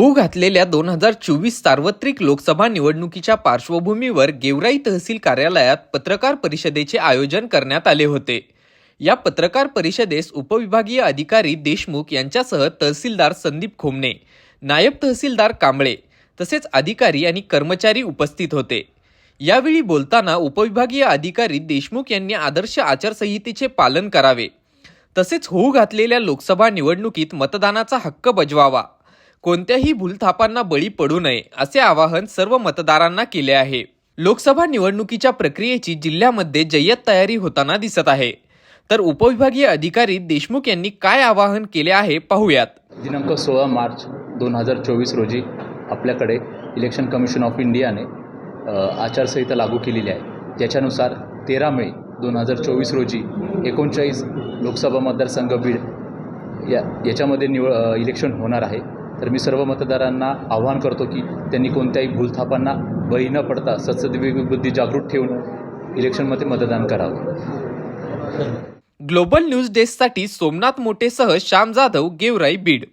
होऊ घातलेल्या दोन हजार चोवीस सार्वत्रिक लोकसभा निवडणुकीच्या पार्श्वभूमीवर गेवराई तहसील कार्यालयात पत्रकार परिषदेचे आयोजन करण्यात आले होते. या पत्रकार परिषदेस उपविभागीय अधिकारी देशमुख यांच्यासह तहसीलदार संदीप खोमणे नायब तहसीलदार कांबळे तसेच अधिकारी आणि कर्मचारी उपस्थित होते. यावेळी बोलताना उपविभागीय अधिकारी देशमुख यांनी आदर्श आचारसंहितेचे पालन करावे. तसेच होऊ घातलेल्या लोकसभा निवडणुकीत मतदानाचा हक्क बजवावा. कोणत्याही भूलथापांना बळी पडू नये असे आवाहन सर्व मतदारांना केले आहे. लोकसभा निवडणुकीच्या प्रक्रियेची जिल्ह्यामध्ये जय्यत तयारी होताना दिसत आहे. तर उपविभागीय अधिकारी देशमुख यांनी काय आवाहन केले आहे पाहूयात. दिनांक सोळा मार्च दोन हजार चोवीस रोजी आपल्याकडे इलेक्शन कमिशन ऑफ इंडियाने आचारसंहिता लागू केलेली आहे. त्याच्यानुसार तेरा मे दोन हजार चोवीस रोजी एकोणचाळीस लोकसभा मतदारसंघ बीड या याच्यामध्ये निव इलेक्शन होणार आहे. तर मी सर्व मतदारांना आवाहन करतो की त्यांनी कोणत्याही भूलथापांना बळी न पडता सत्सदिवी बुद्धी जागृत ठेवून इलेक्शनमध्ये मतदान करावं. ग्लोबल न्यूज डेस्कसाठी सोमनाथ मोटेसह श्याम जाधव गेवराई बीड.